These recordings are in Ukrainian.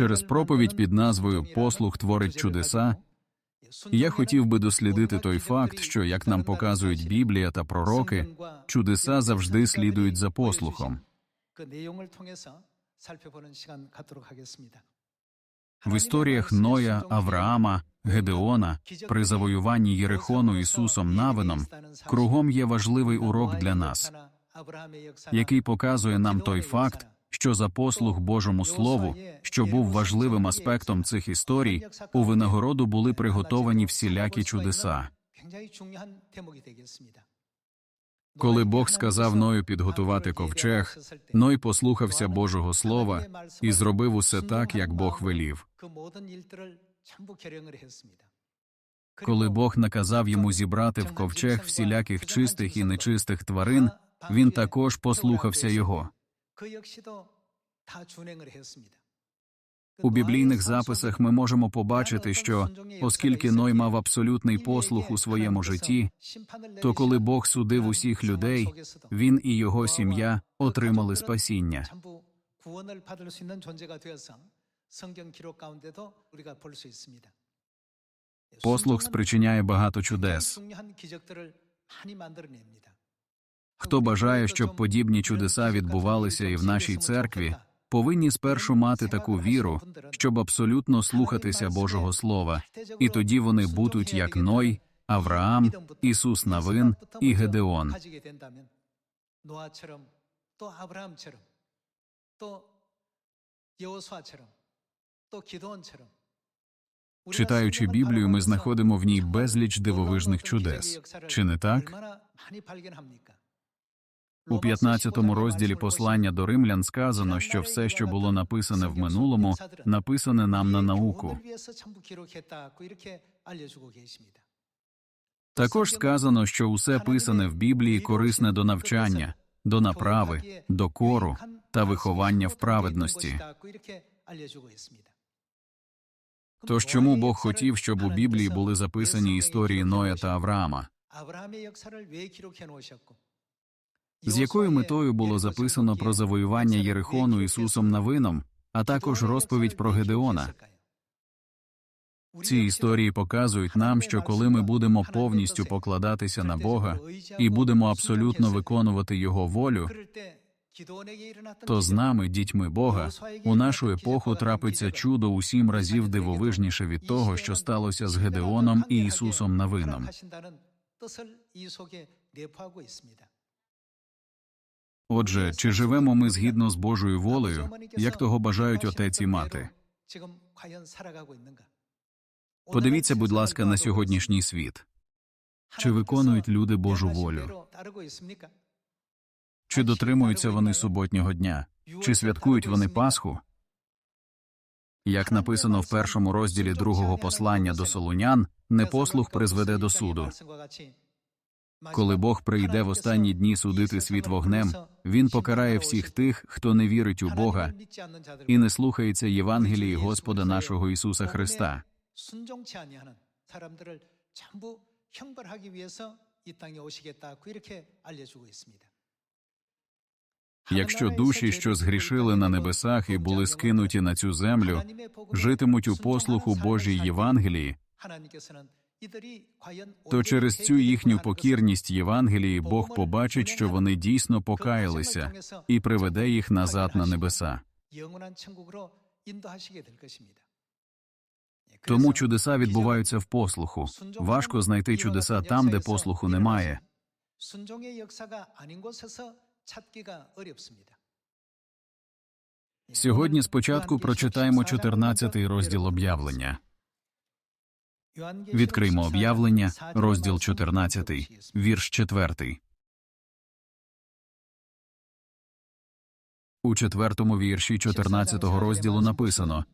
Через проповідь під назвою Послух творить чудеса. Я хотів би дослідити той факт, що, як нам показують Біблія та пророки, чудеса завжди слідують за послухом. В історіях Ноя, Авраама, Гедеона, при завоюванні Єрихону Ісусом Навином, кругом є важливий урок для нас, який показує нам той факт, що за послуг Божому Слову, що був важливим аспектом цих історій, у винагороду були приготовані всілякі чудеса. Коли Бог сказав Ною підготувати ковчег, Ной послухався Божого Слова і зробив усе так, як Бог велів. Коли Бог наказав йому зібрати в ковчег всіляких чистих і нечистих тварин, він також послухався його. У біблійних записах ми можемо побачити, що, оскільки Ной мав абсолютний послух у своєму житті, то коли Бог судив усіх людей, він і його сім'я отримали спасіння. Послух спричиняє багато чудес. Хто бажає, щоб подібні чудеса відбувалися і в нашій церкві, повинні спершу мати таку віру, щоб абсолютно слухатися Божого Слова, і тоді вони будуть як Ной, Авраам, Ісус Навин і Гедеон. Читаючи Біблію, ми знаходимо в ній безліч дивовижних чудес. Чи не так? У 15 розділі послання до римлян сказано, що все, що було написане в минулому, написане нам на науку. Також сказано, що усе писане в Біблії корисне до навчання, до направи, до кору та виховання в праведності. Тож чому Бог хотів, щоб у Біблії були записані історії Ноя та Авраама? З якою метою було записано про завоювання Єрихону Ісусом Навином, а також розповідь про Гедеона? Ці історії показують нам, що коли ми будемо повністю покладатися на Бога і будемо абсолютно виконувати Його волю, то з нами, дітьми Бога, у нашу епоху трапиться чудо у сім разів дивовижніше від того, що сталося з Гедеоном і Ісусом Навином. Отже, чи живемо ми згідно з Божою волею, як того бажають отець і мати? Подивіться, будь ласка, на сьогоднішній світ. Чи виконують люди Божу волю? Чи дотримуються вони суботнього дня? Чи святкують вони Пасху? Як написано в першому розділі другого послання до Солунян, непослух призведе до суду. Коли Бог прийде в останні дні судити світ вогнем, він покарає всіх тих, хто не вірить у Бога і не слухається Євангелії Господа нашого Ісуса Христа. Якщо душі, що згрішили на небесах і були скинуті на цю землю, житимуть у послуху Божій Євангелії, то через цю їхню покірність Євангелії Бог побачить, що вони дійсно покаялися, і приведе їх назад на небеса. Тому чудеса відбуваються в послуху. Важко знайти чудеса там, де послуху немає. Сьогодні спочатку прочитаємо 14-й розділ об'явлення. Відкриймо об'явлення, розділ 14, вірш 4. У четвертому вірші 14 розділу написано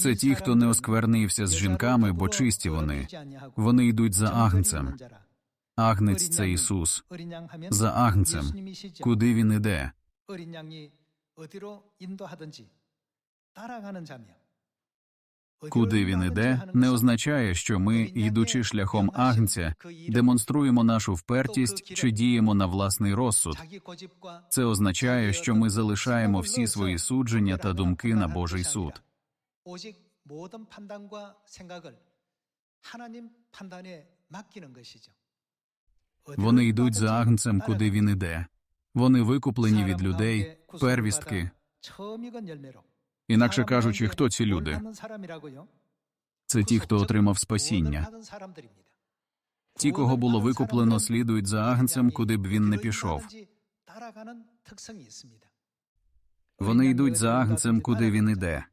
це ті, хто не осквернився з жінками, бо чисті вони. Вони йдуть за агнцем. Агнець це Ісус. За агнцем. Куди він іде? Куди він іде, не означає, що ми, йдучи шляхом агнця, демонструємо нашу впертість чи діємо на власний розсуд. Це означає, що ми залишаємо всі свої судження та думки на Божий суд. Вони йдуть за агнцем, куди він іде. Вони викуплені від людей, первістки. Інакше кажучи, хто ці люди? Це ті, хто отримав спасіння. Ті, кого було викуплено, слідують за агнцем, куди б він не пішов. Вони йдуть за агнцем, куди він іде.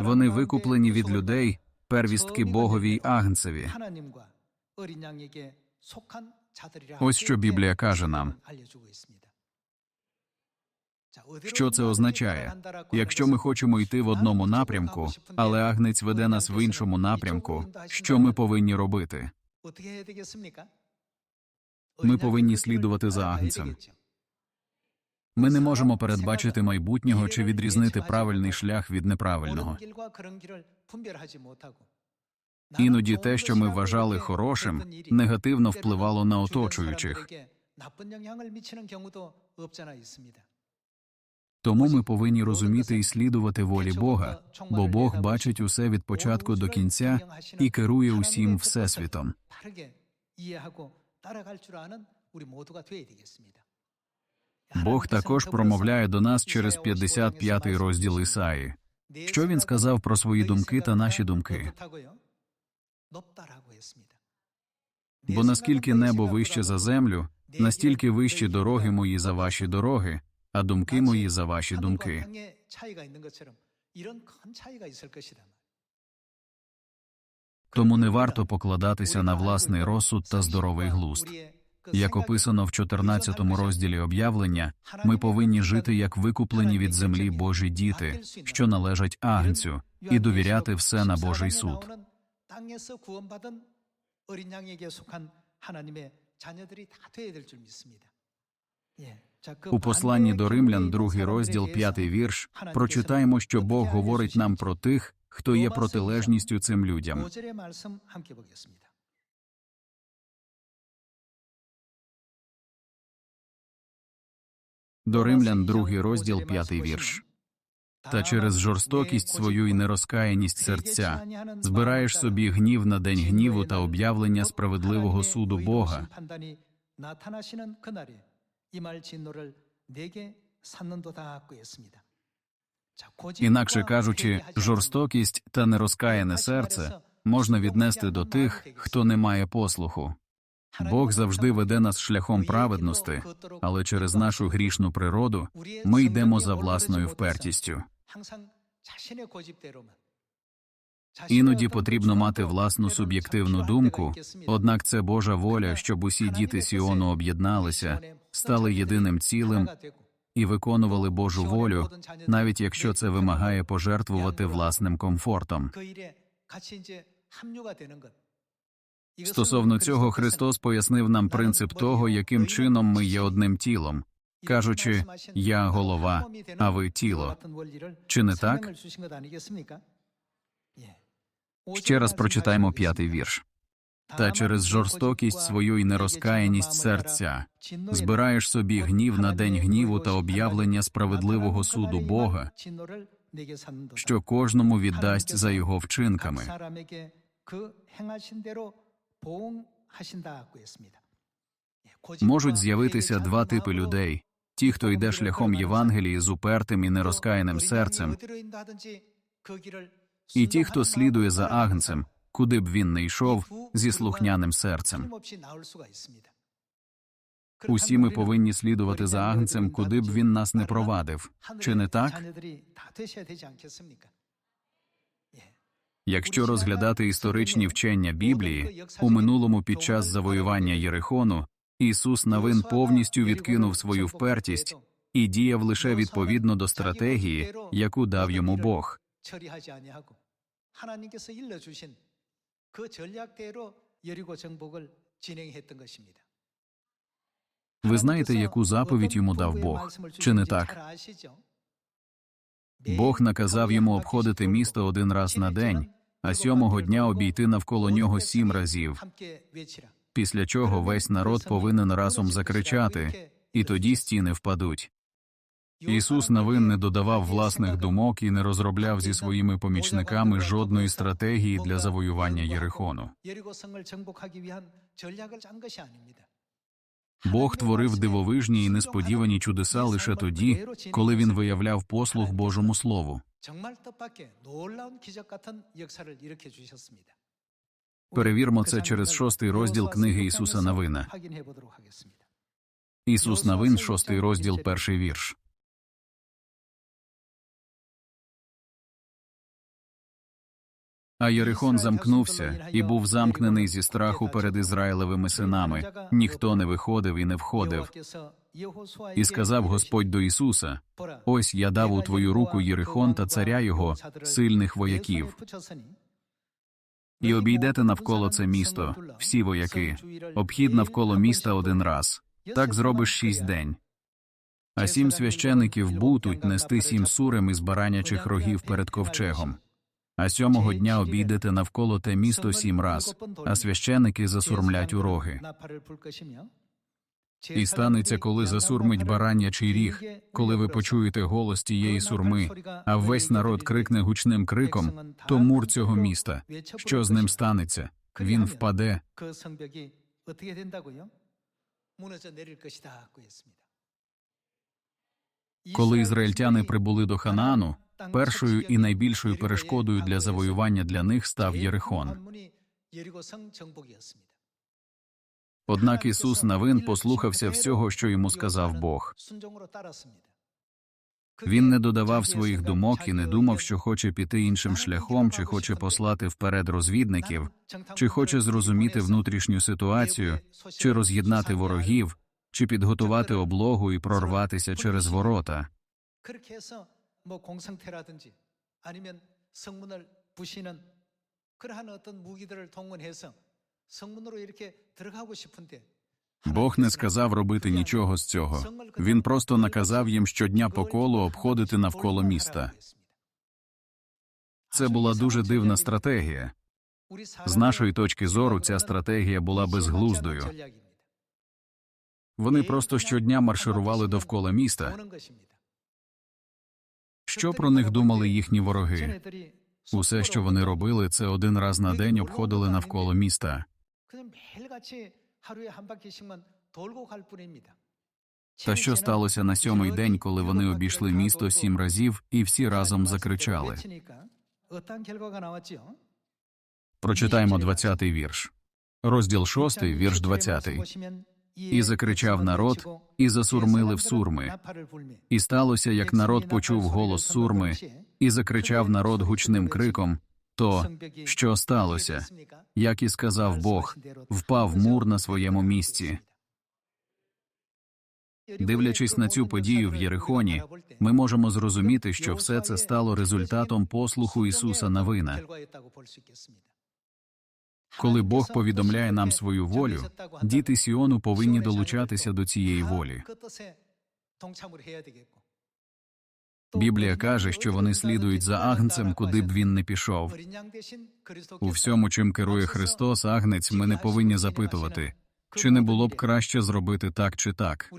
Вони викуплені від людей, первістки Богові й агнцеві. Ось що Біблія каже нам. Що це означає? Якщо ми хочемо йти в одному напрямку, але агнець веде нас в іншому напрямку, що ми повинні робити? Ми повинні слідувати за агнцем. Ми не можемо передбачити майбутнього чи відрізнити правильний шлях від неправильного. Іноді те, що ми вважали хорошим, негативно впливало на оточуючих. Тому ми повинні розуміти і слідувати волі Бога, бо Бог бачить усе від початку до кінця і керує усім всесвітом. Бог також промовляє до нас через 55-й розділ Ісаї. Що він сказав про свої думки та наші думки? Бо наскільки небо вище за землю, настільки вищі дороги мої за ваші дороги, а думки мої за ваші думки. Тому не варто покладатися на власний розсуд та здоровий глузд. Як описано в 14 розділі об'явлення, ми повинні жити як викуплені від землі Божі діти, що належать агнцю, і довіряти все на Божий суд. У посланні до Римлян, другий розділ, п'ятий вірш, прочитаємо, що Бог говорить нам про тих, хто є протилежністю цим людям. До Римлян, другий розділ, п'ятий вірш. Та через жорстокість свою і нерозкаяність серця збираєш собі гнів на день гніву та об'явлення справедливого суду Бога. Інакше кажучи, жорстокість та нерозкаяне серце можна віднести до тих, хто не має послуху. Бог завжди веде нас шляхом праведності, але через нашу грішну природу ми йдемо за власною впертістю. Іноді потрібно мати власну суб'єктивну думку, однак це Божа воля, щоб усі діти Сіону об'єдналися, стали єдиним цілим і виконували Божу волю, навіть якщо це вимагає пожертвувати власним комфортом. Стосовно цього, Христос пояснив нам принцип того, яким чином ми є одним тілом, кажучи, я голова, а ви тіло. Чи не так? Ще раз прочитаємо п'ятий вірш. Та через жорстокість свою і нерозкаяність серця збираєш собі гнів на день гніву та об'явлення справедливого суду Бога, що кожному віддасть за його вчинками. Можуть з'явитися два типи людей: ті, хто йде шляхом Євангелії з упертим і нерозкаяним серцем, і ті, хто слідує за агнцем, куди б він не йшов, зі слухняним серцем. Усі ми повинні слідувати за агнцем, куди б він нас не провадив. Чи не так? Якщо розглядати історичні вчення Біблії, у минулому під час завоювання Єрихону Ісус Навин повністю відкинув свою впертість і діяв лише відповідно до стратегії, яку дав йому Бог. 처리하지 아니하고 하나님께서 일러주신 그 전략대로 여리고 정복을 진행했던 것입니다. Ви знаєте, яку заповідь йому дав Бог? Чи не так? Бог наказав йому обходити місто один раз на день, а сьомого дня обійти навколо нього сім разів, після чого весь народ повинен разом закричати, і тоді стіни впадуть. Ісус новин не додавав власних думок і не розробляв зі своїми помічниками жодної стратегії для завоювання Єрихону. Бог творив дивовижні і несподівані чудеса лише тоді, коли він виявляв послуг Божому Слову. Перевірмо це через шостий розділ книги Ісуса Навина. Ісус Навин, шостий розділ, перший вірш. А Єрихон замкнувся і був замкнений зі страху перед Ізраїлевими синами. Ніхто не виходив і не входив. І сказав Господь до Ісуса: Ось я дав у твою руку Єрихон та царя його, сильних вояків. І обійдете навколо це місто, всі вояки, обхід навколо міста один раз. Так зробиш шість день. А сім священиків будуть нести сім сурем із баранячих рогів перед ковчегом а сьомого дня обійдете навколо те місто сім раз, а священики засурмлять у роги. І станеться, коли засурмить баранячий ріг, коли ви почуєте голос тієї сурми, а весь народ крикне гучним криком то мур цього міста. Що з ним станеться? Він впаде. Коли ізраїльтяни прибули до Ханаану, першою і найбільшою перешкодою для завоювання для них став Єрихон. Однак Ісус Навин послухався всього, що йому сказав Бог. Він не додавав своїх думок і не думав, що хоче піти іншим шляхом, чи хоче послати вперед розвідників, чи хоче зрозуміти внутрішню ситуацію, чи роз'єднати ворогів, чи підготувати облогу і прорватися через ворота. 그렇게 해서 뭐 공성태라든지 아니면 성문을 부시는 그러한 어떤 무기들을 동원해서 성문으로 이렇게 들어가고 싶은데 Бог не сказав робити нічого з цього. Він просто наказав їм щодня по колу обходити навколо міста. Це була дуже дивна стратегія. З нашої точки зору, ця стратегія була безглуздою. Вони просто щодня марширували довкола міста. Що про них думали їхні вороги? Усе, що вони робили, це один раз на день обходили навколо міста. Та що сталося на сьомий день, коли вони обійшли місто сім разів і всі разом закричали? Прочитаємо 20-й вірш. Розділ 6, вірш 20. І закричав народ, і засурмили в сурми. І сталося, як народ почув голос сурми, і закричав народ гучним криком, то, що сталося, як і сказав Бог, впав мур на своєму місці. Дивлячись на цю подію в Єрихоні, ми можемо зрозуміти, що все це стало результатом послуху Ісуса Навина. Коли Бог повідомляє нам свою волю, діти Сіону повинні долучатися до цієї волі. Біблія каже, що вони слідують за агнцем, куди б він не пішов. У всьому, чим керує Христос, агнець, ми не повинні запитувати, чи не було б краще зробити так чи так.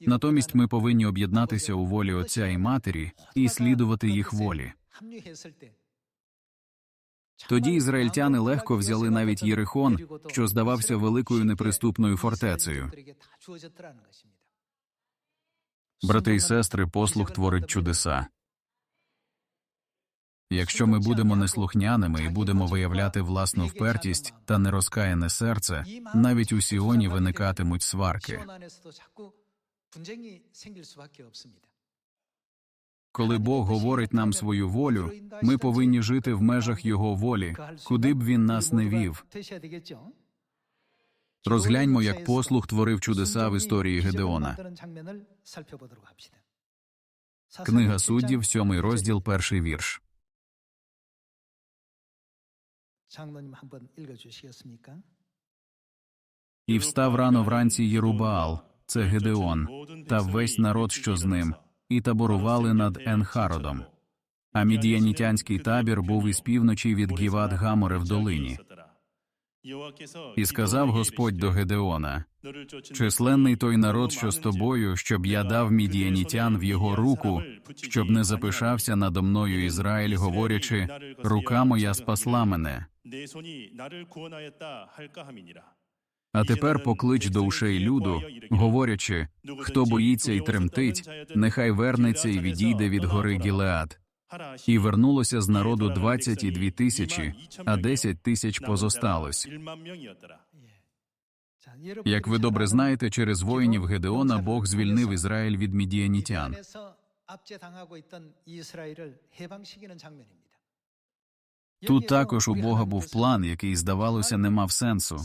Натомість ми повинні об'єднатися у волі Отця і Матері і слідувати їх волі. Тоді ізраїльтяни легко взяли навіть Єрихон, що здавався великою неприступною фортецею. Брати і сестри, послух творить чудеса. Якщо ми будемо неслухняними і будемо виявляти власну впертість та нерозкаяне серце, навіть у Сіоні виникатимуть сварки. Коли Бог говорить нам свою волю, ми повинні жити в межах Його волі, куди б він нас не вів. Розгляньмо, як послух творив чудеса в історії Гедеона. Книга суддів, сьомий розділ, перший вірш. І встав рано вранці Єрубаал, це Гедеон, та весь народ, що з ним, і таборували над Енхародом. А мідіянітянський табір був із півночі від Гіват Гаморе в долині. І сказав Господь до Гедеона: Численний той народ, що з тобою, щоб я дав мідіанітян в його руку, щоб не запишався надо мною Ізраїль, говорячи, рука моя спасла мене. А тепер поклич до ушей люду, говорячи, хто боїться і тремтить, нехай вернеться і відійде від гори Гілеад. І вернулося з народу двадцять і дві тисячі, а десять тисяч позосталось. 자, Як ви добре знаєте, через воїнів Гедеона Бог звільнив Ізраїль від мідіанітян. Тут також у Бога був план, який, здавалося, не мав сенсу.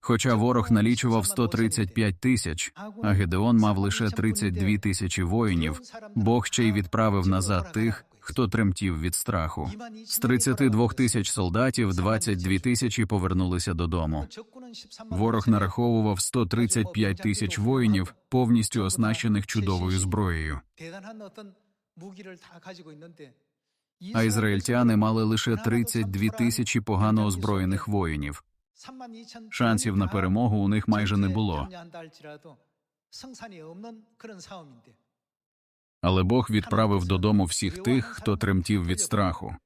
Хоча ворог налічував 135 тисяч, а Гедеон мав лише 32 тисячі воїнів, Бог ще й відправив назад тих, хто тремтів від страху. З 32 тисяч солдатів 22 тисячі повернулися додому. Ворог нараховував 135 тисяч воїнів, повністю оснащених чудовою зброєю. А ізраїльтяни мали лише 32 тисячі погано озброєних воїнів. Шансів на перемогу у них майже не було. Але Бог відправив додому всіх тих, хто тремтів від страху.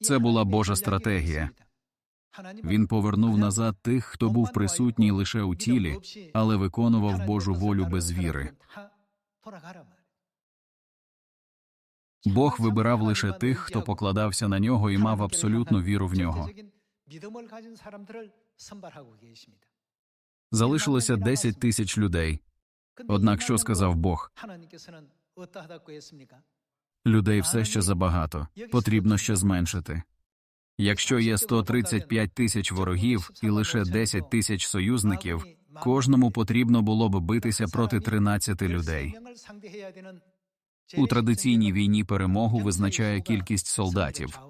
Це була Божа стратегія. Він повернув назад тих, хто був присутній лише у тілі, але виконував Божу волю без віри. Бог вибирав лише тих, хто покладався на нього і мав абсолютну віру в нього. Залишилося 10 тисяч людей. Однак що сказав Бог? Людей все ще забагато, потрібно ще зменшити. Якщо є 135 тисяч ворогів і лише 10 тисяч союзників, кожному потрібно було б битися проти 13 людей. У традиційній війні перемогу визначає кількість солдатів.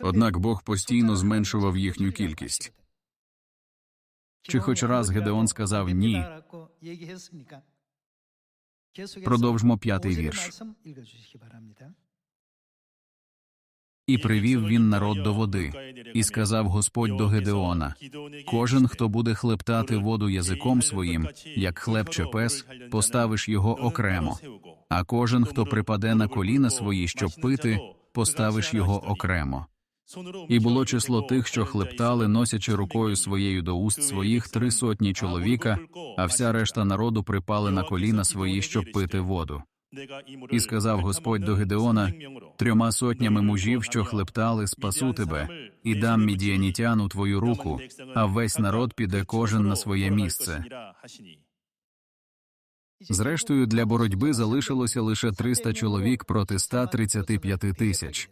Однак Бог постійно зменшував їхню кількість. Чи хоч раз Гедеон сказав ні? Продовжмо п'ятий вірш. І привів він народ до води, і сказав Господь до Гедеона: Кожен, хто буде хлептати воду язиком своїм, як хлебче пес, поставиш його окремо. А кожен, хто припаде на коліна свої, щоб пити, поставиш його окремо. І було число тих, що хлептали, носячи рукою своєю до уст своїх три сотні чоловіка, а вся решта народу припали на коліна свої, щоб пити воду. І сказав Господь до Гедеона, Трьома сотнями мужів, що хлептали, спасу тебе, і дам мідіанітян у твою руку, а весь народ піде кожен на своє місце. Зрештою, для боротьби залишилося лише 300 чоловік проти 135 тисяч.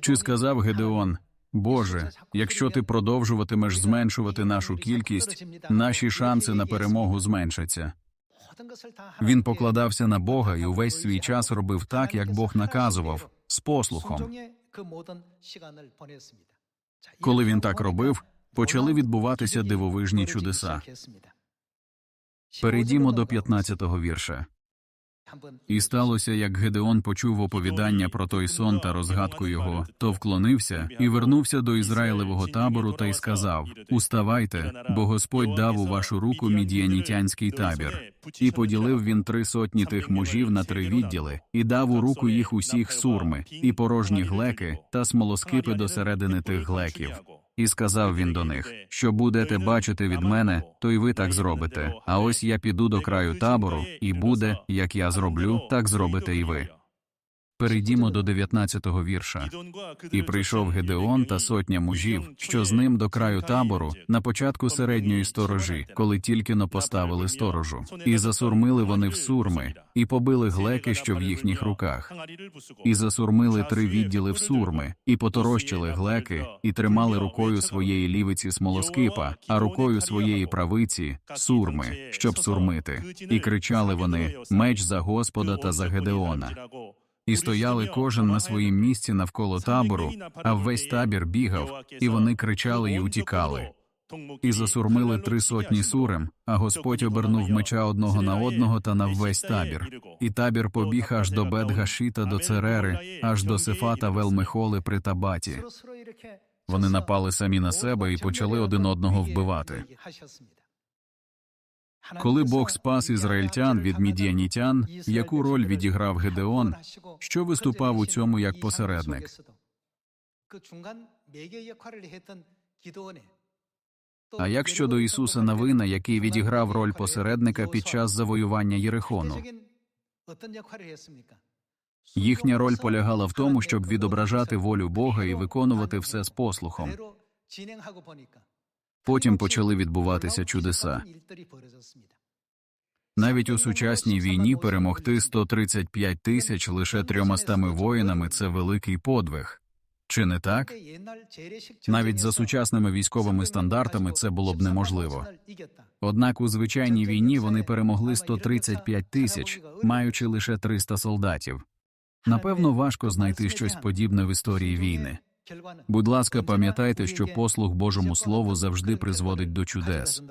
Чи сказав Гедеон, Боже, якщо ти продовжуватимеш зменшувати нашу кількість, наші шанси на перемогу зменшаться. Він покладався на Бога і увесь свій час робив так, як Бог наказував, з послухом. Коли він так робив, почали відбуватися дивовижні чудеса. Перейдімо до 15-го вірша. І сталося, як Гедеон почув оповідання про той сон та розгадку його, то вклонився і вернувся до Ізраїлевого табору та й сказав: Уставайте, бо Господь дав у вашу руку мідіанітянський табір. І поділив він три сотні тих мужів на три відділи, і дав у руку їх усіх сурми, і порожні глеки та смолоскипи до середини тих глеків. І сказав він до них: що будете бачити від мене, то й ви так зробите. А ось я піду до краю табору, і буде, як я зроблю, так зробите і ви. Перейдімо до 19-го вірша. І прийшов Гедеон та сотня мужів, що з ним до краю табору, на початку середньої сторожі, коли тільки но поставили сторожу, і засурмили вони в сурми, і побили глеки, що в їхніх руках. І засурмили три відділи в сурми, і поторощили глеки, і тримали рукою своєї лівиці смолоскипа, а рукою своєї правиці сурми, щоб сурмити. І кричали вони: Меч за Господа та за Гедеона і стояли кожен на своїм місці навколо табору, а весь табір бігав, і вони кричали й утікали. І засурмили три сотні сурем, а Господь обернув меча одного на одного та на весь табір. І табір побіг аж до Бетгашіта, до Церери, аж до Сефата Велмихоли при Табаті. Вони напали самі на себе і почали один одного вбивати. Коли Бог спас ізраїльтян від мідіанітян, яку роль відіграв Гедеон, що виступав у цьому як посередник? А як щодо Ісуса Навина, який відіграв роль посередника під час завоювання Єрихону? Їхня роль полягала в тому, щоб відображати волю Бога і виконувати все з послухом. Потім почали відбуватися чудеса. Навіть у сучасній війні перемогти 135 тисяч лише трьомастами воїнами це великий подвиг. Чи не так? Навіть за сучасними військовими стандартами це було б неможливо. Однак у звичайній війні вони перемогли 135 тисяч, маючи лише 300 солдатів. Напевно, важко знайти щось подібне в історії війни. Будь ласка, пам'ятайте, що послуг Божому Слову завжди призводить до чудес.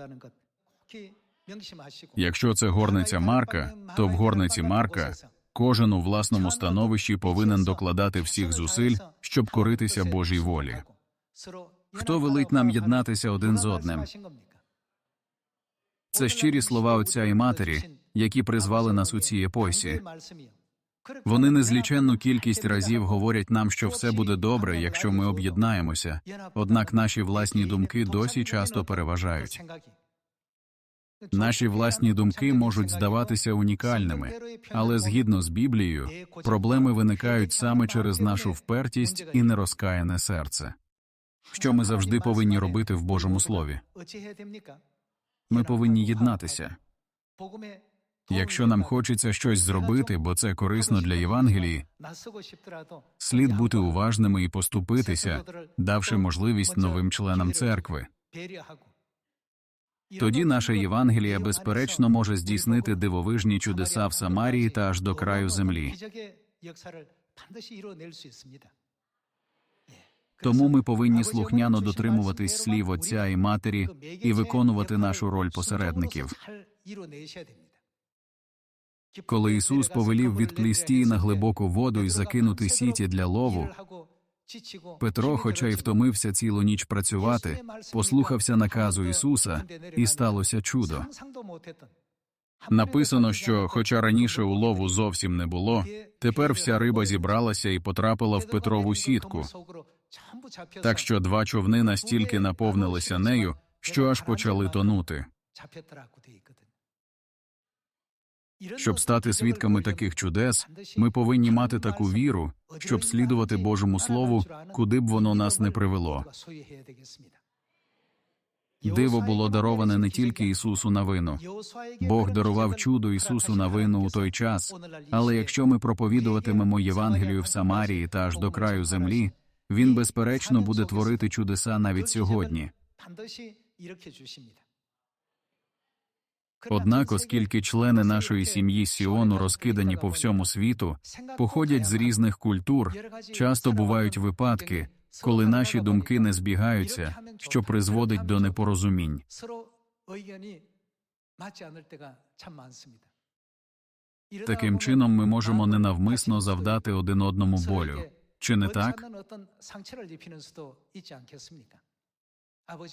Якщо це горниця Марка, то в горниці Марка кожен у власному становищі повинен докладати всіх зусиль, щоб коритися Божій волі. Хто велить нам єднатися один з одним? Це щирі слова Отця і Матері, які призвали нас у цій епосі. Вони незліченну кількість разів говорять нам, що все буде добре, якщо ми об'єднаємося. Однак наші власні думки досі часто переважають. Наші власні думки можуть здаватися унікальними, але згідно з Біблією, проблеми виникають саме через нашу впертість і нерозкаяне серце. Що ми завжди повинні робити в Божому Слові? Ми повинні єднатися. Якщо нам хочеться щось зробити, бо це корисно для Євангелії, слід бути уважними і поступитися, давши можливість новим членам церкви. Тоді наша Євангелія, безперечно, може здійснити дивовижні чудеса в Самарії та аж до краю землі. Тому ми повинні слухняно дотримуватись слів Отця і Матері і виконувати нашу роль посередників. Коли Ісус повелів відплісти на глибоку воду і закинути сіті для лову, Петро, хоча й втомився цілу ніч працювати, послухався наказу Ісуса, і сталося чудо. Написано, що, хоча раніше улову зовсім не було, тепер вся риба зібралася і потрапила в Петрову сітку. Так що два човни настільки наповнилися нею, що аж почали тонути. Щоб стати свідками таких чудес, ми повинні мати таку віру, щоб слідувати Божому Слову, куди б воно нас не привело. Диво було дароване не тільки Ісусу на вину. Бог дарував чудо Ісусу на вину у той час, але якщо ми проповідуватимемо Євангелію в Самарії та аж до краю землі, Він безперечно буде творити чудеса навіть сьогодні. Однак, оскільки члени нашої сім'ї Сіону розкидані по всьому світу, походять з різних культур, часто бувають випадки, коли наші думки не збігаються, що призводить до непорозумінь. Таким чином, ми можемо ненавмисно завдати один одному болю. Чи не так?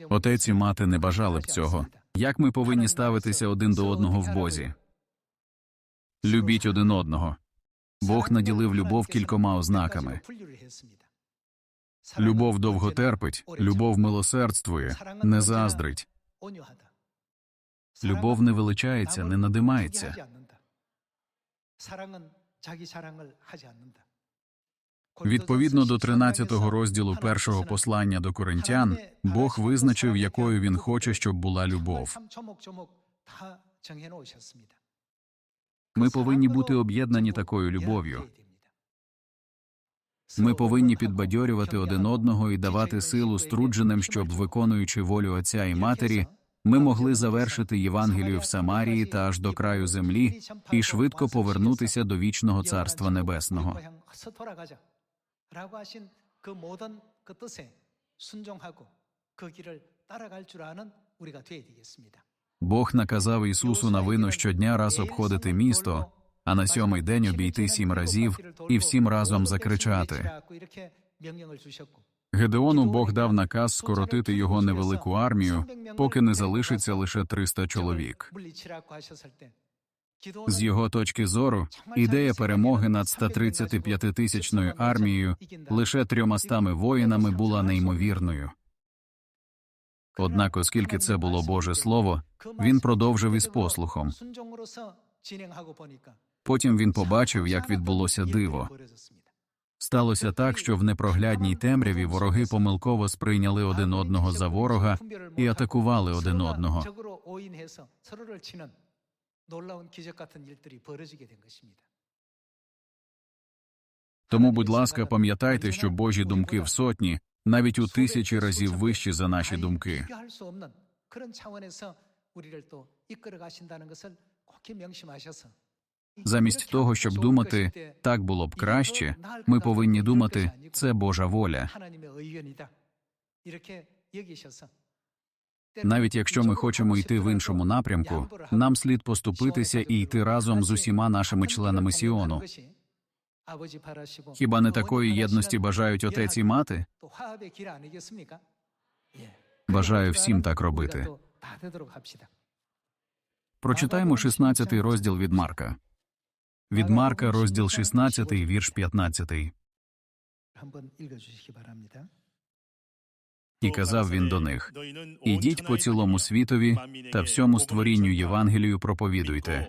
Отець і мати не бажали б цього. Як ми повинні ставитися один до одного в Бозі? Любіть один одного. Бог наділив любов кількома ознаками. Любов довго терпить, любов милосердствує, не заздрить. Любов не величається, не надимається. Відповідно до 13-го розділу першого послання до коринтян, Бог визначив, якою він хоче, щоб була любов. Ми повинні бути об'єднані такою любов'ю. Ми повинні підбадьорювати один одного і давати силу струдженим, щоб, виконуючи волю Отця і Матері, ми могли завершити Євангелію в Самарії та аж до краю землі і швидко повернутися до вічного Царства Небесного. 라고 하신 그 모든 그 뜻에 순종하고 그 길을 따라갈 줄 아는 우리가 되어야 되겠습니다. Бог наказав Ісусу на вину щодня раз обходити місто, а на сьомий день обійти сім разів і всім разом закричати. Гедеону Бог дав наказ скоротити його невелику армію, поки не залишиться лише 300 чоловік. З його точки зору, ідея перемоги над 135-тисячною армією лише трьомастами воїнами була неймовірною. Однак, оскільки це було Боже Слово, він продовжив із послухом. Потім він побачив, як відбулося диво. Сталося так, що в непроглядній темряві вороги помилково сприйняли один одного за ворога і атакували один одного. Тому, будь ласка, пам'ятайте, що Божі думки в сотні, навіть у тисячі разів вищі за наші думки. Замість того, щоб думати так було б краще, ми повинні думати це Божа воля. Навіть якщо ми хочемо йти в іншому напрямку, нам слід поступитися і йти разом з усіма нашими членами Сіону. Хіба не такої єдності бажають отець і мати? Бажаю всім так робити. Прочитаймо 16 розділ від Марка. Від Марка, розділ 16, вірш 15. І казав він до них: Ідіть по цілому світові та всьому створінню Євангелію проповідуйте.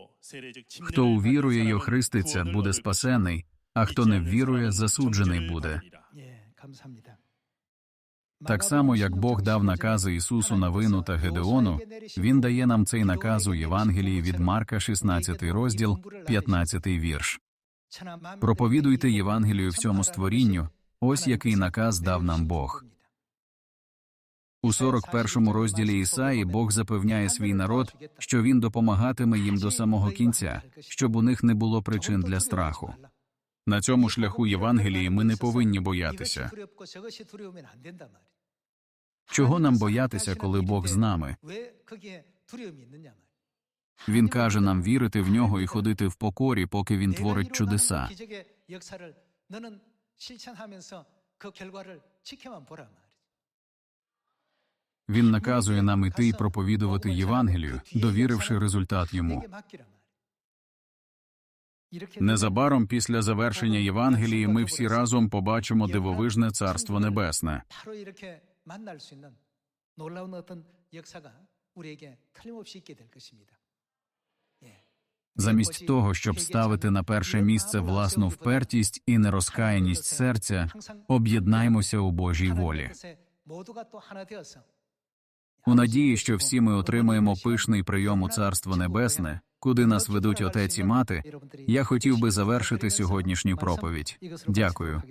Хто увірує й охриститься, буде спасений, а хто не ввірує, засуджений буде. Так само, як Бог дав накази Ісусу Навину та Гедеону, Він дає нам цей наказ у Євангелії від Марка, 16 розділ, 15 вірш. Проповідуйте Євангелію всьому створінню, ось який наказ дав нам Бог. У 41 розділі Ісаї Бог запевняє свій народ, що він допомагатиме їм до самого кінця, щоб у них не було причин для страху. На цьому шляху Євангелії ми не повинні боятися. Чого нам боятися, коли Бог з нами? Він каже нам вірити в нього і ходити в покорі, поки він творить чудеса. Він наказує нам іти і проповідувати Євангелію, довіривши результат йому. Незабаром після завершення Євангелії ми всі разом побачимо дивовижне царство небесне. Замість того, щоб ставити на перше місце власну впертість і нерозкаяність серця, об'єднаймося у Божій волі у надії, що всі ми отримаємо пишний прийом у царство небесне, куди нас ведуть отець і мати. Я хотів би завершити сьогоднішню проповідь. Дякую.